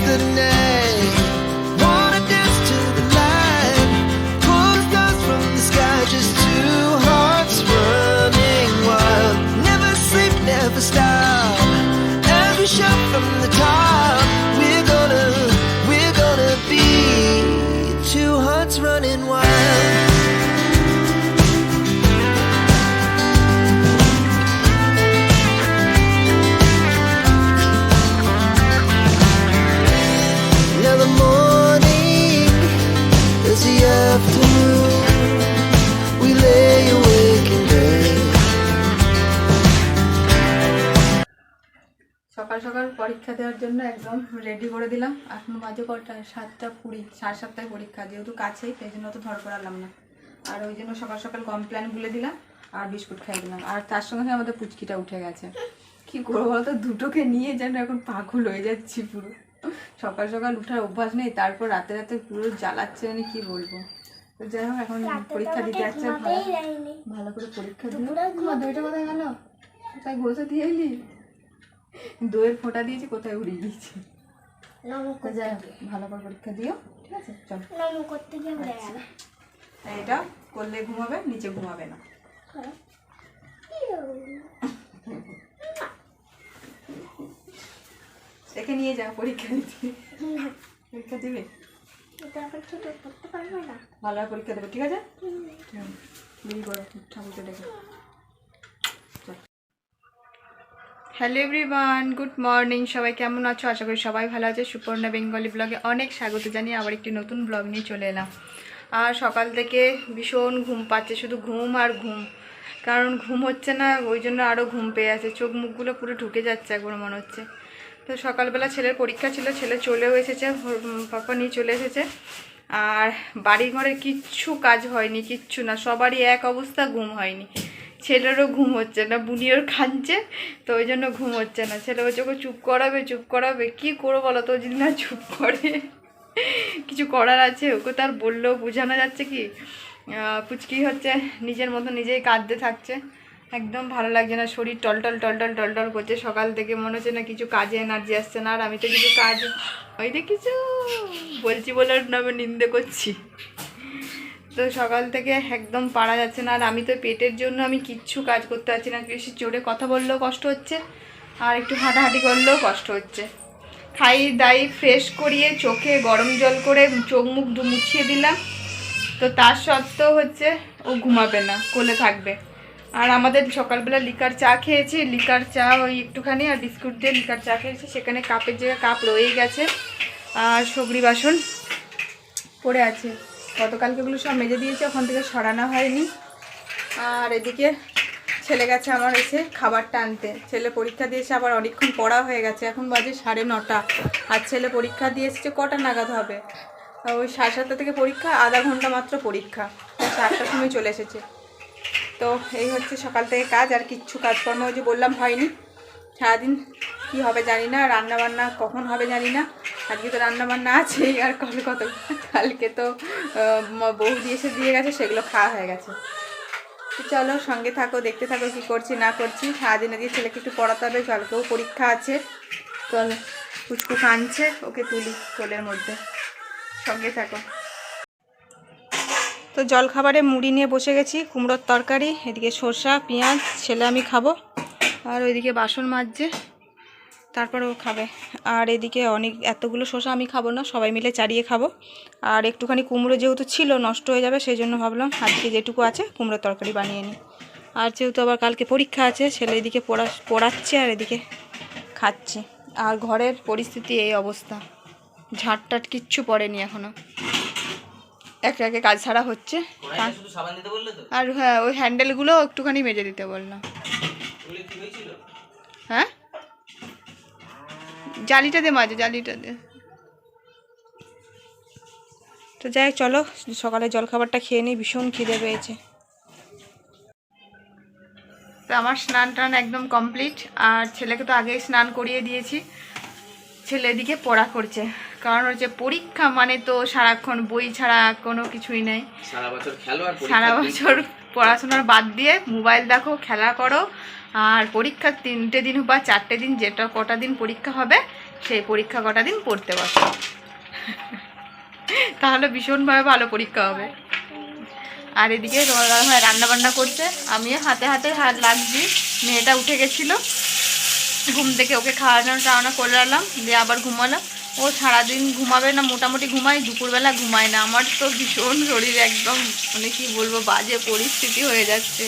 The night, সকাল সকাল পরীক্ষা দেওয়ার জন্য একদম রেডি করে দিলাম। এখন বাজে কটা? সাতটা কুড়ি সাড়ে সাতটায় পরীক্ষা। যেহেতু কাছেই সেই জন্য তো ধর করালাম না। আর ওই জন্য সকাল সকাল কমপ্লেন গুলে দিলাম আর বিস্কুট খাই দিলাম। আর তার সঙ্গে সঙ্গে আমাদের পুচকিটা উঠে গেছে। কি করব বলতো? দুটোকে নিয়ে যেন এখন পাগল হয়ে যাচ্ছি পুরো। সকাল সকাল উঠার অভ্যাস নেই তারপর রাতে রাতে পুরো জ্বালাচ্ছে মানে কি বলব? তো যাই হোক এখন পরীক্ষা দিতে যাচ্ছে ভালো করে পরীক্ষা দিল। তোমার দইটা কোথায় গেল? কোথায় ঘষে দিয়ে এলি? দইয়ের ফোঁটা দিয়েছি কোথায় উড়ে গিয়েছে তো যাই ভালো করে পরীক্ষা দিও ঠিক আছে? চল। করতে গিয়ে এটা করলে ঘুমাবে নিচে ঘুমাবে না। দেখে নিয়ে যা পরীক্ষা দিতে। পরীক্ষা দিবে? ভালো পরীক্ষা দেবে ঠিক আছে? ঠাকুরকে ডেকে হ্যালো এভরিওয়ান গুড মর্নিং সবাই কেমন আছো? আশা করি সবাই ভালো আছে। সুপর্ণা বেঙ্গলি ব্লগে অনেক স্বাগত জানিয়ে আবার একটি নতুন ব্লগ নিয়ে চলে এলাম। আর সকাল থেকে ভীষণ ঘুম পাচ্ছে, শুধু ঘুম আর ঘুম। কারণ ঘুম হচ্ছে না, ওই জন্য আরও ঘুম পেয়ে আছে। চোখ মুখগুলো পুরো ঢুকে যাচ্ছে একবার মনে হচ্ছে। তো সকালবেলা ছেলের পরীক্ষা ছিল, ছেলে চলেও এসেছে পাপা নিয়ে চলে এসেছে। আর বাড়ি ঘরের কিচ্ছু কাজ হয়নি, কিচ্ছু না, সবারই এক অবস্থা, ঘুম হয়নি। ছেলেরও ঘুম হচ্ছে না, বুনিওর খাচ্ছে, তো ওই জন্য ঘুম হচ্ছে না। ছেলে বলছে, ওকে চুপ করাবে চুপ করাবে, কি করব বলো তো যদি না চুপ করে। কিছু করার আছে, ওকে তার বললেও বোঝানো যাচ্ছে কি পুচকি হচ্ছে, নিজের মতো নিজেই কাঁদতে থাকছে। একদম ভালো লাগছে না, শরীর টলটল টলটল টলটল করছে, সকাল থেকে মনে হচ্ছে না কিছু কাজে এনার্জি আসছে না, আর আমি তো কিছু কাজ, ওই কিছু বলছি বলে নামে নিন্দে করছি। তো সকাল থেকে একদম পারা যাচ্ছে না। আর আমি তো পেটের জন্য আমি কিচ্ছু কাজ করতে পারছি না। বেশি জোরে কথা বললেও কষ্ট হচ্ছে, আর একটু হাঁটাহাঁটি করলেও কষ্ট হচ্ছে। খাই দাই ফ্রেশ করিয়ে চোখে গরম জল করে চোখ মুখ মুছিয়ে দিলাম। তো তার সত্ত্বেও হচ্ছে ও ঘুমাবে না, কোলে থাকবে। আর আমাদের সকালবেলা লিকার চা খেয়েছি। লিকার চা ওই একটুখানি আর বিস্কুট দিয়ে লিকার চা খেয়েছি। সেখানে কাপের জায়গায় কাপ রয়েই গেছে, আর সবরি বাসন পড়ে আছে। গতকালকেগুলো সব মেজে দিয়েছে ওখান থেকে সরানো হয়নি। আর এদিকে ছেলে গেছে আমার এসে খাবারটা আনতে। ছেলে পরীক্ষা দিয়েছে, আবার অনেকক্ষণ পড়া হয়ে গেছে, এখন বাজে সাড়ে নটা। আর ছেলে পরীক্ষা দিয়ে এসেছে, কটা নাগাদ হবে? ওই সাড়ে সাতটা থেকে পরীক্ষা, আধা ঘণ্টা মাত্র পরীক্ষা। চারটার সময় চলে এসেছে। তো এই হচ্ছে সকাল থেকে কাজ, আর কিচ্ছু কাজকর্ম ওই যে বললাম হয়নি। সারাদিন কি হবে জানি না রান্না বান্না কখন হবে জানি না। আজকে তো রান্না বান্না আছেই আর কবে কত, কালকে তো বউ বৌদি এসে দিয়ে গেছে, সেগুলো খাওয়া হয়ে গেছে। চলো সঙ্গে থাকো, দেখতে থাকো কি করছি, না করছি। সারাদিন আজকে ছেলেকে একটু পড়াতে হবে, কালকেও পরীক্ষা আছে। চলো, পুচকু কাঁদছে, ওকে তুলি কোলের মধ্যে। সঙ্গে থাকো। তো জলখাবারে মুড়ি নিয়ে বসে গেছি, কুমড়োর তরকারি, এদিকে সর্ষা, পেঁয়াজ, ছেলে আমি খাব। আর ওইদিকে বাসন মাজছে তারপরে ও খাবে। আর এদিকে অনেক এতগুলো শসা আমি খাব না সবাই মিলে চারিয়ে খাব। আর একটুখানি কুমড়ো যেহেতু ছিল নষ্ট হয়ে যাবে সেই জন্য ভাবলাম আজকে যেটুকু আছে কুমড়োর তরকারি বানিয়ে নিই। আর যেহেতু আবার কালকে পরীক্ষা আছে ছেলে এদিকে পড়া পড়াচ্ছে আর এদিকে খাচ্ছে। আর ঘরের পরিস্থিতি এই অবস্থা। ঝাঁট টাট কিচ্ছু পড়েনি এখনও একে একে কাজ ছাড়া হচ্ছে। আর হ্যাঁ ওই হ্যান্ডেলগুলো একটুখানি মেজে দিতে বললাম। হ্যাঁ? জালিটা দে মাঝে জালিটা দে। তো যাই হোক, চলো সকালে জলখাবারটা খেয়ে নিই ভীষণ খিদে পেয়েছে। তো আমার স্নান টান একদম কমপ্লিট আর ছেলেকে তো আগেই স্নান করিয়ে দিয়েছি। ছেলে এদিকে পড়া করছে কারণ হচ্ছে পরীক্ষা মানে তো সারাক্ষণ বই ছাড়া কোনো কিছুই নেই। সারা বছর খেলো আর সারা বছর পড়াশোনার বাদ দিয়ে মোবাইল দেখো খেলা করো আর পরীক্ষার তিনটে দিন বা চারটে দিন যেটা কটা দিন পরীক্ষা হবে, সেই পরীক্ষা কটা দিন পড়তে বসো। তাহলে ভীষণভাবে ভালো পরীক্ষা হবে। আর এদিকে তোমার দাদা ভাই রান্না বান্না করছে। আমি হাতে হাতে হাত লাগছি। মেয়েটা উঠে গেছিল। ঘুম থেকে ওকে খাওয়ানো টাওয়ানো করে আনলাম দিয়ে আবার ঘুমালাম ও সারাদিন ঘুমাবে না, মোটামুটি ঘুমায়, দুপুরবেলা ঘুমায় না। আমার তো ভীষণ শরীর একদম মানে কি বলব, বাজে পরিস্থিতি হয়ে যাচ্ছে।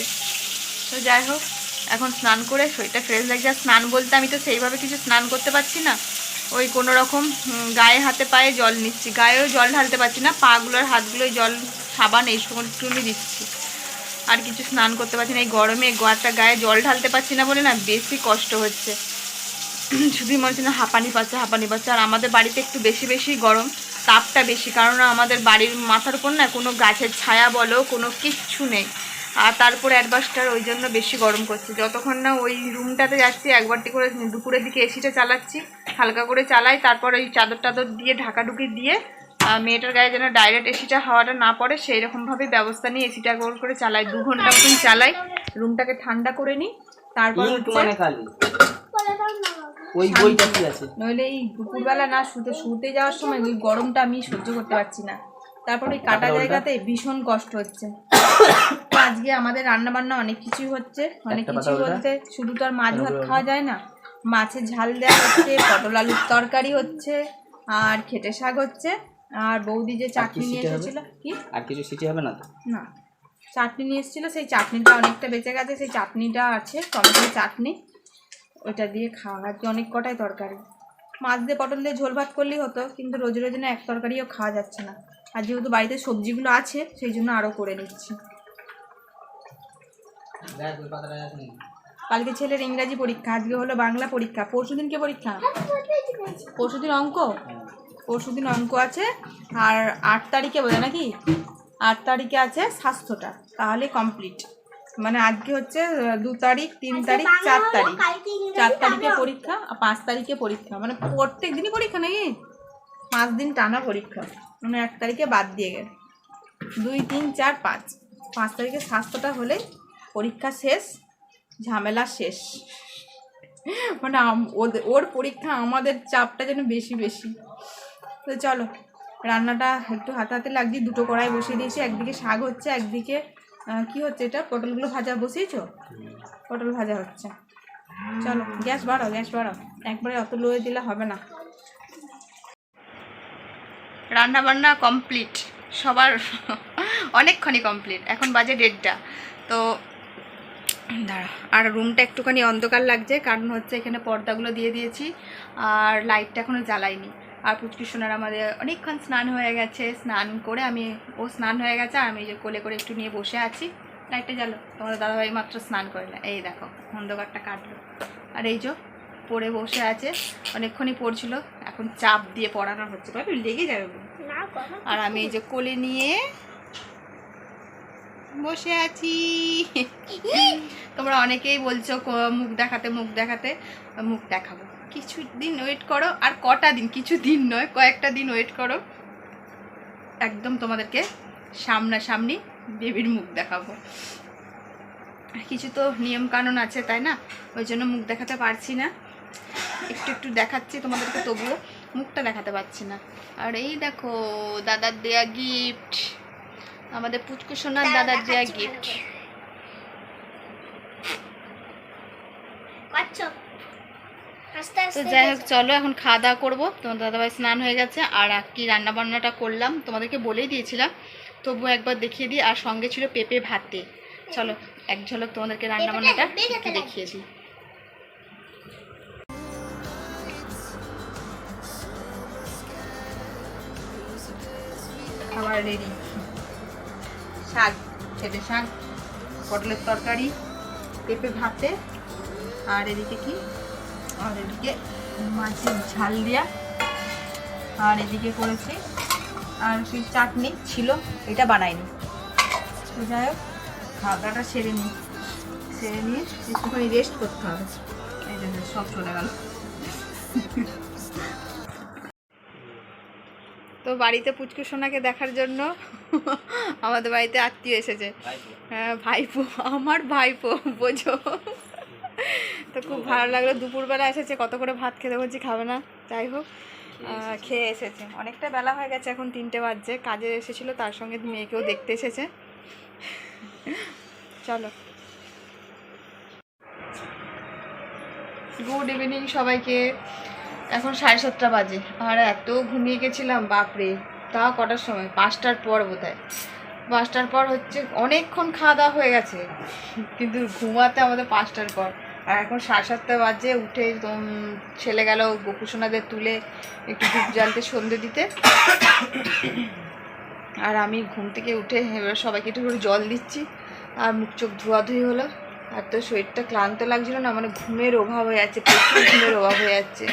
তো যাই হোক। এখন স্নান করে শরীরটা ফ্রেশ লাগছে। স্নান বলতে আমি তো সেইভাবে কিছু স্নান করতে পারছি না। ওই কোনো রকম গায়ে হাতে পায়ে জল নিচ্ছি। গায়েও জল ঢালতে পারছি না, পাগুলোর হাতগুলোয় জল, সাবান এই সময় দিচ্ছি। আর কিছু স্নান করতে পারছি না। এই গরমে গোয়াটা গায়ে জল ঢালতে পারছি না বলে না, বেশি কষ্ট হচ্ছে। শুধুই মনে হচ্ছে না, হাঁপানি পাচ্ছে হাঁপানি পাচ্ছে। আর আমাদের বাড়িতে একটু বেশি বেশি গরম, তাপটা বেশি। কারণ আমাদের বাড়ির মাথার উপর না কোনো গাছের ছায়া বলো, কোনো কিচ্ছু নেই। আর তারপরে অ্যাডভাস্টার ওই জন্য বেশি গরম করছে। যতক্ষণ না ওই রুমটাতে যাচ্ছি একবারটি করে দুপুরের দিকে এসিটা চালাচ্ছি হালকা করে চালাই তারপর ওই চাদর টাদর দিয়ে ঢাকাঢুকি দিয়ে মেয়েটার গায়ে যেন ডাইরেক্ট এসিটা হাওয়াটা না পড়ে সেই রকমভাবে ব্যবস্থা নিয়ে এসিটা গোল করে চালাই। দু ঘণ্টা মতন চালাই রুমটাকে ঠান্ডা করে নিই তারপর। ওই বইটা কি আছে? নইলে এই দুপুরবেলা না শুতে শুতে যাওয়ার সময় ওই গরমটা আমি সহ্য করতে পারছি না। তারপর ওই কাটা জায়গাতে ভীষণ কষ্ট হচ্ছে। আজকে আমাদের রান্না বান্না অনেক কিছুই হচ্ছে অনেক কিছু। বলতে শুধু তো আর মাছ ভাত খাওয়া যায় না মাছের ঝাল দেওয়া হচ্ছে পটল আলুর তরকারি হচ্ছে আর খেটে শাক হচ্ছে আর বৌদি যে চাটনি নিয়ে এসেছিল কি? আর কিছু সিটি হবে না না চাটনি নিয়ে এসেছিল সেই চাটনিটা অনেকটা বেঁচে গেছে সেই চাটনিটা আছে টমেটোর চাটনি ওইটা দিয়ে খাওয়া। আজকে অনেক কটাই তরকারি। মাছ দিয়ে পটল দিয়ে ঝোল ভাত করলেই হতো কিন্তু রোজ রোজ না এক তরকারিও খাওয়া যাচ্ছে না। আর যেহেতু বাড়িতে সবজিগুলো আছে সেই জন্য আরও করে নিচ্ছি? কালকে ছেলের ইংরাজি পরীক্ষা আজকে হলো বাংলা পরীক্ষা। পরশু দিনকে পরীক্ষা? পরশু দিন অঙ্ক? পরশু দিন অঙ্ক আছে আর আট তারিখে বোঝা নাকি? আট তারিখে আছে স্বাস্থ্যটা তাহলে কমপ্লিট মানে আজকে হচ্ছে দু তারিখ তিন তারিখ চার তারিখ। চার তারিখে পরীক্ষা আর পাঁচ তারিখে পরীক্ষা। মানে প্রত্যেক দিনই পরীক্ষা নাকি? পাঁচ দিন টানা পরীক্ষা। মানে এক তারিখে বাদ দিয়ে গেল। দুই, তিন, চার, পাঁচ। পাঁচ তারিখে স্বাস্থ্যটা হলে পরীক্ষা শেষ, ঝামেলা শেষ। মানে ওদের- ওর পরীক্ষা আমাদের চাপটা যেন বেশি বেশি। তো চলো, রান্নাটা একটু হাতে হাতে লাগছে দুটো কড়াই বসিয়ে দিয়েছি। একদিকে শাক হচ্ছে, একদিকে কি হচ্ছে এটা? পটলগুলো ভাজা বসিয়েছো? পটল ভাজা হচ্ছে। চলো, গ্যাস বাড়াও গ্যাস বাড়াও। একবারে অত লোয়ে দিলে হবে না। রান্না বান্না কমপ্লিট সবার অনেকক্ষণই কমপ্লিট এখন বাজে দেড়টা। তো দাঁড়া, আর রুমটা একটুখানি অন্ধকার লাগছে, কারণ হচ্ছে এখানে পর্দাগুলো দিয়ে দিয়েছি, আর লাইটটা এখনও জ্বালাইনি। আর পুচকি সোনার আমাদের অনেকক্ষণ স্নান হয়ে গেছে। স্নান করে আমি, ও স্নান হয়ে গেছে, আর আমি যে কোলে করে একটু নিয়ে বসে আছি। লাইটটা জ্বালো। তোমাদের দাদাভাই মাত্র স্নান করলে এই দেখো, অন্ধকারটা কাটলো। আর এই যে পড়ে বসে আছে। অনেকক্ষণই পড়ছিল। এখন চাপ দিয়ে পড়ানো হচ্ছে। ভাবি লেগে যাবে। আর আমি এই যে কোলে নিয়ে বসে আছি। তোমরা অনেকেই বলছো মুখ দেখাতে মুখ দেখাতে। মুখ দেখাবো। কিছু দিন ওয়েট করো। আর কটা দিন? কিছু দিন নয় কয়েকটা দিন ওয়েট করো। একদম তোমাদেরকে সামনাসামনি বেবির মুখ দেখাবো। কিছু তো নিয়ম কানুন আছে তাই না? ওই জন্য মুখ দেখাতে পারছি না। একটু একটু দেখাচ্ছি তোমাদেরকে তবুও মুখটা দেখাতে পারছি না। আর এই দেখো দাদার দেয়া গিফট আমাদের পুচকু সোনার দাদার দেয়া গিফট তো যাই হোক চলো এখন খাওয়া দাওয়া করব। তোমার দাদাভাই স্নান হয়ে গেছে আর কি রান্না বান্নাটা করলাম। তোমাদেরকে বলেই দিয়েছিলাম তবুও একবার দেখিয়ে দিই আর সঙ্গে ছিল পেঁপে ভাতে। চলো এক ঝলক তোমাদেরকে রান্না বান্নাটা দেখিয়ে দিই। খাবার রেডি। শাক খেতে শাক, পটলের তরকারি, পেঁপে ভাতে, আর এদিকে কি? আর এদিকে মাছের ঝাল দিয়া। আর এদিকে করেছি, আর সেই চাটনি ছিল, এটা বানাইনি। তো যাই হোক খাওয়া সেরে নিই সেরে নিয়ে একটুখানি রেস্ট করতে হবে। এই জন্য সব চলে গেল। তো বাড়িতে পুচকু সোনাকে দেখার জন্য আমাদের বাড়িতে আত্মীয় এসেছে। হ্যাঁ ভাইপো আমার ভাইপো বোঝো। তো খুব ভালো লাগল। দুপুরবেলা এসেছে কত করে ভাত খেতে বলছি খাবে না? যাই হোক খেয়ে এসেছে। অনেকটা বেলা হয়ে গেছে এখন তিনটে বাজছে। কাজে এসেছিল তার সঙ্গে মেয়েকেও দেখতে এসেছে। চলো। গুড ইভিনিং সবাইকে। এখন সাড়ে সাতটা বাজে। আর এত ঘুমিয়ে গেছিলাম, বাপরে। তা কটার সময়? পাঁচটার পর বোধ হয় পাঁচটার পর হচ্ছে অনেকক্ষণ খাওয়া দাওয়া হয়ে গেছে। কিন্তু ঘুমাতে আমাদের পাঁচটার পর। আর এখন সাড়ে সাতটা বাজে, উঠে ছেলে গেল গোপুসোনাদের তুলে একটু ধূপ জ্বালতে সন্ধে দিতে। আর আমি ঘুম থেকে উঠে এবার সবাইকে একটু করে জল দিচ্ছি। আর মুখ চোখ ধোয়াধুয়ি হলো। আর তো শরীরটা ক্লান্ত লাগছিল না মানে ঘুমের অভাব হয়ে যাচ্ছে প্রচুর ঘুমের অভাব হয়ে যাচ্ছে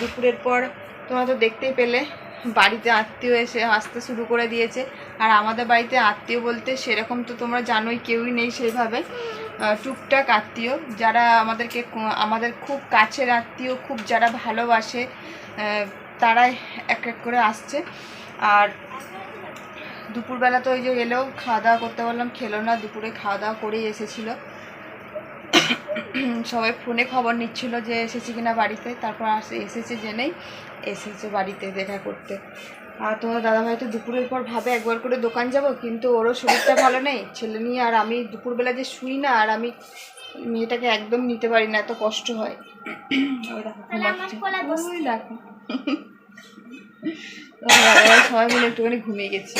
দুপুরের পর তোমরা তো দেখতেই পেলে, বাড়িতে আত্মীয় এসে আসতে শুরু করে দিয়েছে। আর আমাদের বাড়িতে আত্মীয় বলতে সেরকম তো তোমরা জানোই, কেউই নেই সেইভাবে। টুকটাক আত্মীয়, যারা আমাদেরকে আমাদের খুব কাছের আত্মীয়, খুব যারা ভালোবাসে তারাই এক এক করে আসছে। আর দুপুরবেলা তো ওই যে এলেও খাওয়া দাওয়া করতে বললাম, খেলো না, দুপুরে খাওয়া দাওয়া করেই এসেছিল। সবাই ফোনে খবর নিচ্ছিল যে এসেছি কিনা বাড়িতে তারপর আসে এসেছে জেনেই এসেছে বাড়িতে দেখা করতে। আর তোমার দাদাভাই তো দুপুরের পর ভাবে একবার করে দোকান যাব কিন্তু ওরও শরীরটা ভালো নেই। ছেলে নিয়ে আর আমি দুপুরবেলা যে শুই না আর আমি মেয়েটাকে একদম নিতে পারি না এত কষ্ট হয়। সবাই মিলে একটুখানি ঘুমিয়ে গেছি।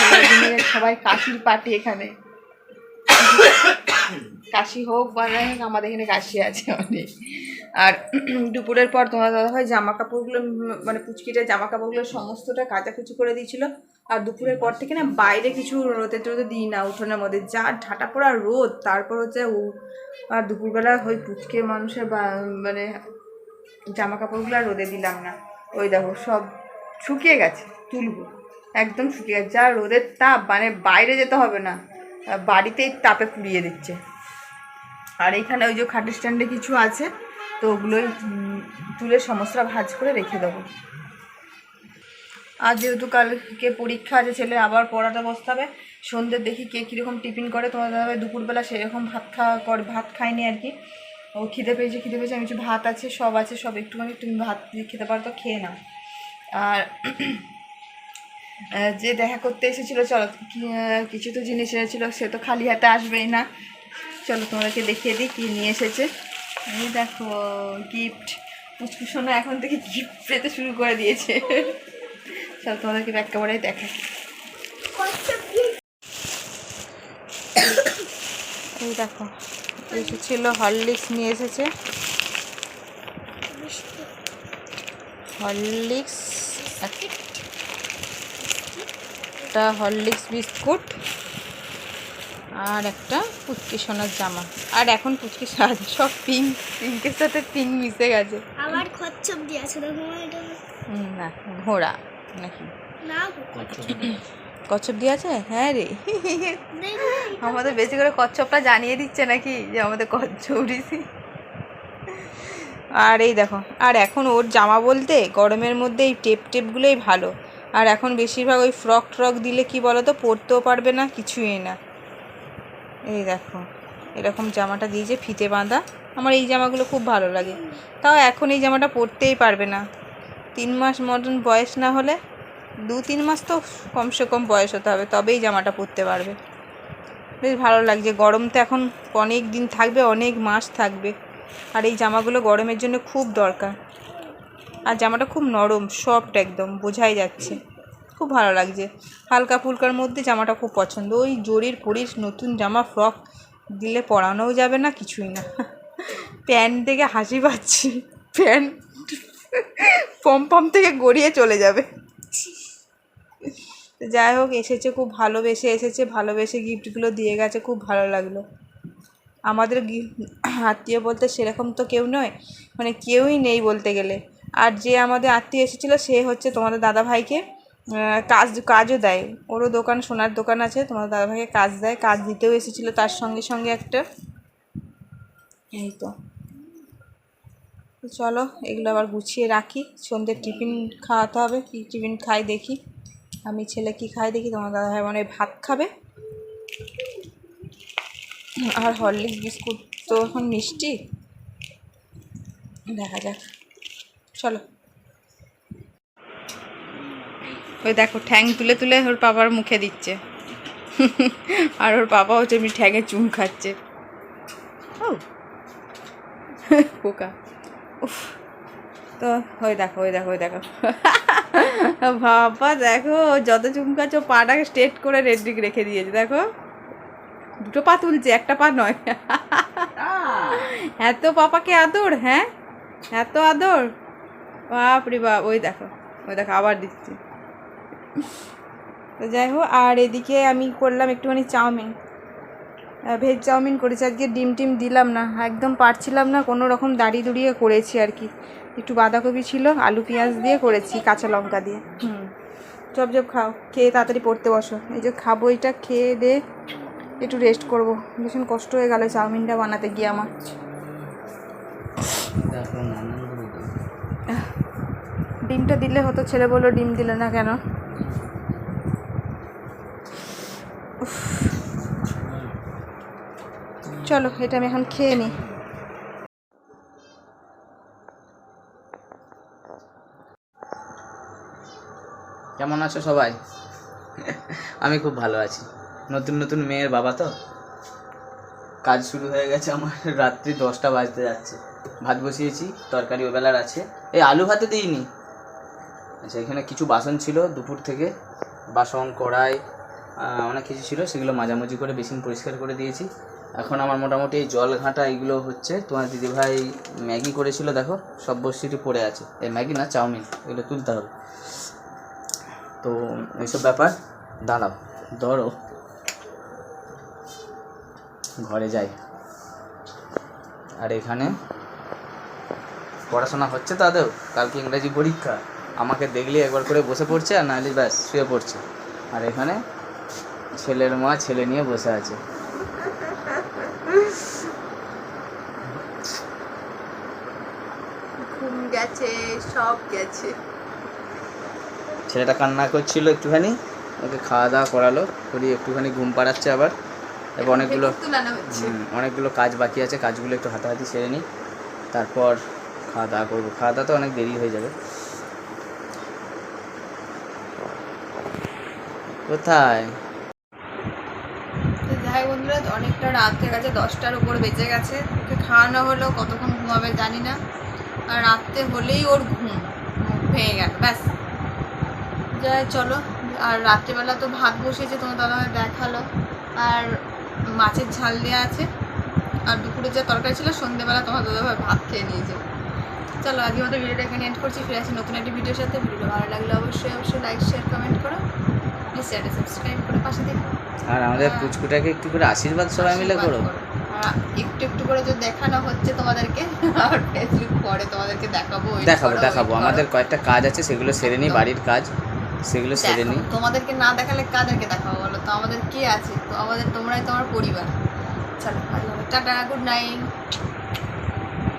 সবাই ঘুমিয়ে গেছে, সবাই কাশির পার্টি এখানে। কাশি হোক বা না হোক, আমাদের এখানে কাশি আছে অনেক। আর দুপুরের পর তোমার দাদা দাদাভাই জামা কাপড়গুলো মানে পুচকিটা জামা কাপড়গুলো সমস্তটা কাঁচা কাচাকুচি করে দিয়েছিল। আর দুপুরের পর থেকে না বাইরে কিছু রোদে টোদে দিই না উঠোনের মধ্যে। যা ঠাটা পড়া রোদ, তারপর হচ্ছে আর দুপুরবেলা ওই পুচকে মানুষের মানে জামা কাপড়গুলো আর রোদে দিলাম না। ওই দেখো সব শুকিয়ে গেছে, তুলবো, একদম শুকিয়ে গেছে। যা রোদের তাপ মানে বাইরে যেতে হবে না। বাড়িতেই তাপে পুড়িয়ে দিচ্ছে। আর এইখানে ওই যে খাটের স্ট্যান্ডে কিছু আছে, তো ওগুলোই তুলে সমস্যা ভাজ করে রেখে দেবো। আর যেহেতু কালকে পরীক্ষা আছে, ছেলে আবার পড়াটা বসতে হবে দেখি কে কীরকম টিফিন করে। তোমার দাদা দুপুরবেলা সেরকম ভাত খাওয়া করে ভাত খায়নি আর কি। ও খিদে পেয়েছে খিদে পেয়েছে, আমি ভাত আছে, সব আছে, সব একটুখানি, তুমি ভাত খেতে পারো তো, খেয়ে নাও। আর যে দেখা করতে এসেছিল, চলো কিছু তো জিনিস এনেছিলো, সে তো খালি হাতে আসবেই না। চলো তোমাদেরকে দেখিয়ে দিই কী নিয়ে এসেছে। এই দেখো গিফট পুচকু সোনা এখন থেকে গিফট পেতে শুরু করে দিয়েছে। চলো তোমাদেরকে একেবারে দেখা কচ্ছপ দিয়ে এই দেখো এসেছিল হরলিক্স নিয়ে এসেছে। হরলিক্স, একটা হরলিক্স বিস্কুট। আর একটা পুচকি সোনার জামা। আর এখন পুচকি সাজে সব পিঙ্ক পিঙ্কের সাথে পিঙ্ক মিশে গেছে। আবার কচ্ছপ দিয়ে আছে না ঘোড়া নাকি? না কচ্ছপ দিয়ে আছে হ্যাঁ রে। আমাদের বেশি করে কচ্ছপটা জানিয়ে দিচ্ছে নাকি যে আমাদের কচ্ছপ ঋষি আর এই দেখো আর এখন ওর জামা বলতে গরমের মধ্যে এই টেপ টেপগুলোই ভালো। আর এখন বেশিরভাগ ওই ফ্রক ট্রক দিলে কি বলো তো পরতেও পারবে না কিছুই না। এই দেখো, এরকম জামাটা দিয়েছে ফিতে বাঁধা। আমার এই জামাগুলো খুব ভালো লাগে। তাও এখন এই জামাটা পরতেই পারবে না। তিন মাস মতন বয়স না হলে দু তিন মাস তো কমসে কম বয়স হতে হবে, তবেই জামাটা পরতে পারবে। বেশ ভালো লাগছে। গরম তো এখন অনেক দিন থাকবে, অনেক মাস থাকবে। আর এই জামাগুলো গরমের জন্য খুব দরকার। আর জামাটা খুব নরম, সফট একদম, বোঝাই যাচ্ছে। খুব ভালো লাগছে। হালকা ফুলকার মধ্যে জামাটা খুব পছন্দ। ওই জরির পরিস, নতুন জামা, ফ্রক দিলে পরানোও যাবে না, কিছুই না। প্যান্ট থেকে হাসি পাচ্ছি। প্যান্ট পম পম থেকে গড়িয়ে চলে যাবে। যাই হোক, এসেছে, খুব ভালোবেসে এসেছে। ভালোবেসে গিফটগুলো দিয়ে গেছে, খুব ভালো লাগল। আমাদের আত্মীয় বলতে সেরকম তো কেউ নয়। মানে কেউই নেই বলতে গেলে। আর যে আমাদের আত্মীয় এসেছিল, সে হচ্ছে তোমাদের দাদা ভাইকে কাজ, কাজও দেয়। ওরও দোকান, সোনার দোকান আছে, তোমার দাদা ভাইকে কাজ দেয়। কাজ দিতেও এসেছিল তার সঙ্গে সঙ্গে একটা। এই তো। চলো, এগুলো আবার গুছিয়ে রাখি। সন্ধ্যে টিফিন খাওয়াতে হবে। কী টিফিন খাই দেখি। আমি ছেলে কি খাই দেখি, তোমার দাদা ভাই মানে ভাত খাবে। আর হরলিক্স বিস্কুট তো এখন মিষ্টি। দেখা যাক। চলো। ওই দেখো ঠ্যাং তুলে তুলে ওর বাবার মুখে দিচ্ছে। আর ওর বাবা হচ্ছে এমনি ঠ্যাঙে চুম খাচ্ছে। ও। পোকা উফ। তো ওই দেখো ওই দেখো ওই দেখো। বাবা দেখো যত চুমকাচ্ছ পাটাকে স্ট্রেট করে রেডি রেখে দিয়েছে দেখো। দুটো পা তুলছে একটা পা নয়। এত পাপাকে আদর হ্যাঁ? এত আদর। বাপরে বাপ ওই দেখো ওই দেখো আবার দিচ্ছি। তো যাই হোক আর এদিকে আমি করলাম একটুখানি চাউমিন। ভেজ চাউমিন করেছি। আজকে ডিম টিম দিলাম না একদম পারছিলাম না কোনো রকম দাড়ি দুড়িয়ে করেছি আর কি। একটু বাঁধাকপি ছিল আলু পেঁয়াজ দিয়ে করেছি কাঁচা লঙ্কা দিয়ে। হুম চপ চপ খাও খেয়ে তাড়াতাড়ি পড়তে বসো। এই যে খাব এটা খেয়ে দে একটু রেস্ট করব। ভীষণ কষ্ট হয়ে গেল চাউমিনটা বানাতে গিয়ে আমার। ডিমটা দিলে হতো ছেলে বলল ডিম দিলে না কেন উফ। চলো, এটা আমি এখন খেয়ে নিই কেমন আছো সবাই? আমি খুব ভালো আছি। নতুন নতুন মেয়ের বাবা তো? কাজ শুরু হয়ে গেছে আমার, রাত্রি দশটা বাজতে যাচ্ছে। ভাত বসিয়েছি, তরকারি ওবেলার আছে। এই আলু ভাতে দিইনি। আচ্ছা এখানে কিছু বাসন ছিল দুপুর থেকে। বাসন, কড়াই অনেক কিছু ছিল, সেগুলো মাঝামাঝি করে বেসিন পরিষ্কার করে দিয়েছি। এখন আমার মোটামুটি এই জল ঘাঁটা এগুলো হচ্ছে, তোমার দিদিভাই ম্যাগি করেছিল, দেখো, সব বস্তিটি পড়ে আছে। এই ম্যাগি না, চাউমিন, এগুলো তুলতে হবে। তো, এইসব ব্যাপার, দাঁড়াও, ধরো। ঘরে যাই। আর এখানে পড়াশোনা হচ্ছে তাদের, কালকে ইংরাজি পরীক্ষা। আমাকে দেখলে একবার করে বসে পড়ছে, আর নাহলে ব্যাস, শুয়ে পড়ছে। আর এখানে ছেলের মা ছেলে নিয়ে বসে আছে। ঘুম গেছে সব গেছে। ছেলেটা কান্না করছিল একটুখানি ওকে খাওয়া দাওয়া করালো করি একটুখানি ঘুম পাড়াচ্ছে আবার। এবার অনেকগুলো অনেকগুলো কাজ বাকি আছে কাজগুলো একটু হাতাহাতি সেরে নিই। তারপর খাওয়া দাওয়া করব। খাওয়া দাওয়া তো অনেক দেরি হয়ে যাবে। কোথায় তো যাই বন্ধুরা অনেকটা গেছে দশটার উপর বেজে গেছে। ওকে খাওয়ানো হলো, কতক্ষণ ঘুমাবে জানি না। আর রাত্রে হলেই ওর ঘুম ভেঙে গেল, ব্যাস। যাই, চলো। আর রাত্রেবেলা তো ভাত বসিয়েছে, তোমার দাদাভাই দেখাল। আর মাছের ঝাল দেওয়া আছে। আর দুপুরে যা তরকারি ছিল সন্ধ্যেবেলা তোমার দাদাভাই ভাত খেয়ে নিয়েছে। চলো আজকে মতো ভিডিওটা এখানে এন্ড করছি। ফিরে আসি নতুন একটি ভিডিওর সাথে। ভিডিও ভালো লাগলে অবশ্যই অবশ্যই লাইক শেয়ার কমেন্ট করো। প্লিজ চ্যানেলটা সাবস্ক্রাইব করে পাশে দেখো। আর আমাদের পুচকুটাকে একটু করে আশীর্বাদ সবাই মিলে করো। একটু একটু করে যে দেখানো হচ্ছে তোমাদেরকে আর ফেসবুক পরে তোমাদেরকে দেখাবো দেখাবো দেখাবো। আমাদের কয়েকটা কাজ আছে সেগুলো সেরে নিই বাড়ির কাজ সেগুলো সেরে নিই। তোমাদেরকে না দেখালে কাদেরকে দেখাবো বলো? তো আমাদের কে আছে? তো আমাদের তোমরাই তোমার পরিবার। চলো টাটা গুড নাইট